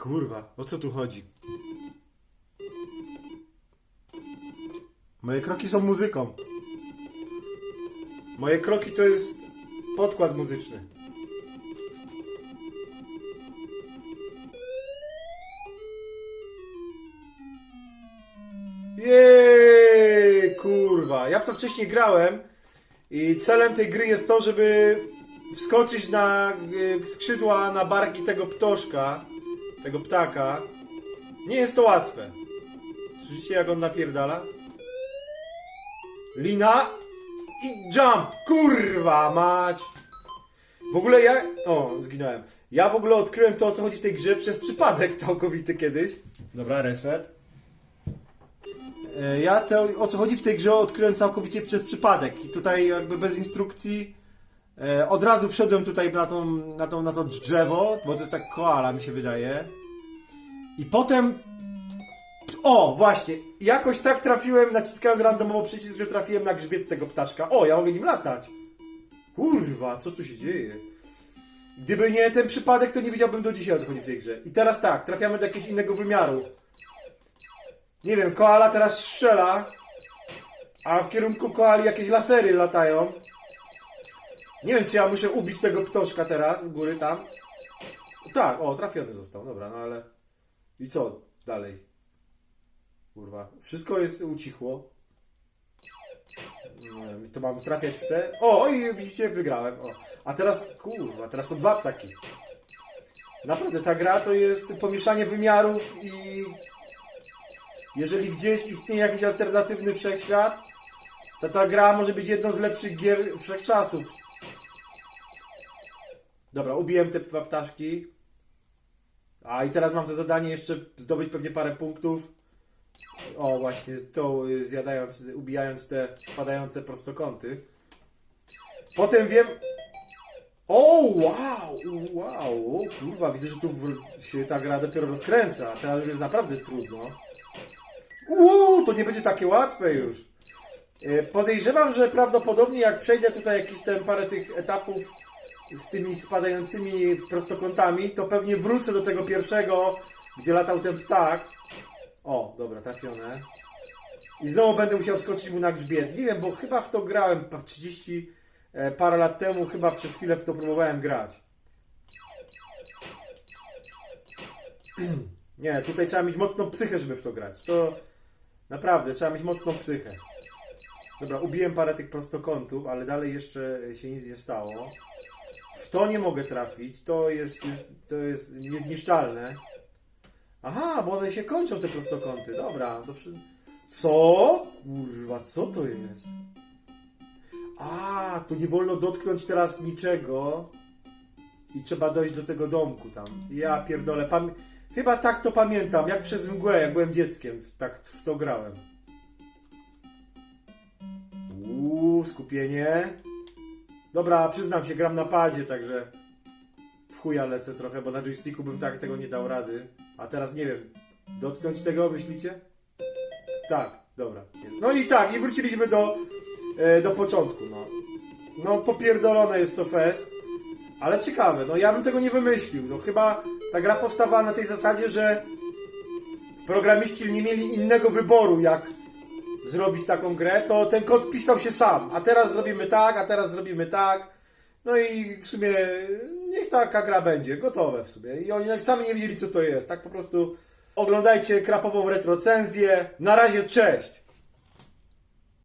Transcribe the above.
Kurwa, o co tu chodzi? Moje kroki są muzyką. Moje kroki to jest podkład muzyczny. Jej, kurwa. Ja w to wcześniej grałem i celem tej gry jest to, żeby wskoczyć na y, skrzydła, na barki tego ptoszka, tego ptaka. Nie jest to łatwe. Słyszycie jak on napierdala? Lina i jump! Kurwa mać! W ogóle ja... O, zginąłem. Ja w ogóle odkryłem to, o co chodzi w tej grze przez przypadek całkowity kiedyś. Dobra, reset. E, Ja to, o co chodzi w tej grze odkryłem całkowicie przez przypadek. I tutaj jakby bez instrukcji od razu wszedłem tutaj na, tą, na, tą, na to drzewo, bo to jest tak koala mi się wydaje. I potem... O, właśnie. Jakoś tak trafiłem, naciskając randomowo przycisk, że trafiłem na grzbiet tego ptaczka. O, ja mogę nim latać. Kurwa, co tu się dzieje? Gdyby nie ten przypadek, to nie wiedziałbym do dzisiaj o co chodzi w tej grze. I teraz tak, trafiamy do jakiegoś innego wymiaru. Nie wiem, koala teraz strzela, a w kierunku koali jakieś lasery latają. Nie wiem, czy ja muszę ubić tego ptoczka teraz, u góry tam. Tak, o, trafiony został, dobra, no ale... I co dalej? Kurwa, wszystko jest ucichło. Nie wiem, to mam trafiać w te... O, i widzicie, wygrałem, o. A teraz, kurwa, teraz są dwa ptaki. Naprawdę, ta gra to jest pomieszanie wymiarów i jeżeli gdzieś istnieje jakiś alternatywny wszechświat, to ta gra może być jedną z lepszych gier wszechczasów. Dobra, ubiłem te dwa ptaszki. A i teraz mam za zadanie jeszcze zdobyć pewnie parę punktów. O, właśnie, to y, zjadając, ubijając te spadające prostokąty. Potem wiem... O, wow, wow, kurwa, widzę, że tu w- się ta gra dopiero rozkręca. Teraz już jest naprawdę trudno. Uuu, to nie będzie takie łatwe już. E, Podejrzewam, że prawdopodobnie jak przejdę tutaj jakieś tam parę tych etapów z tymi spadającymi prostokątami, to pewnie wrócę do tego pierwszego, gdzie latał ten ptak. O, dobra, trafione. I znowu będę musiał wskoczyć mu na grzbiet. Nie wiem, bo chyba w to grałem pa- 30 e, parę lat temu, chyba przez chwilę w to próbowałem grać. Nie, tutaj trzeba mieć mocną psychę, żeby w to grać. To naprawdę, trzeba mieć mocną psychę. Dobra, ubiłem parę tych prostokątów, ale dalej jeszcze się nic nie stało. To nie mogę trafić, to jest to jest niezniszczalne. Aha, bo one się kończą, te prostokąty. Dobra, to przy... Co? Kurwa, co to jest? A, to nie wolno dotknąć teraz niczego. I trzeba dojść do tego domku tam. Ja pierdolę, pam... Chyba tak to pamiętam, jak przez mgłę, jak byłem dzieckiem. Tak w to grałem. Uuu, skupienie. Dobra, przyznam się, gram na padzie, także w chuja lecę trochę, bo na joysticku bym tak tego nie dał rady. A teraz nie wiem, dotknąć tego, myślicie? Tak, dobra. No i tak, i wróciliśmy do, e, do początku, no. No, popierdolone jest to fest, ale ciekawe, no ja bym tego nie wymyślił. No chyba ta gra powstawała na tej zasadzie, że programiści nie mieli innego wyboru, jak zrobić taką grę, to ten kod pisał się sam. A teraz zrobimy tak, a teraz zrobimy tak. No i w sumie niech taka gra będzie, gotowe w sumie. I oni sami nie wiedzieli, co to jest. Tak po prostu oglądajcie krapową retrocenzję. Na razie, cześć!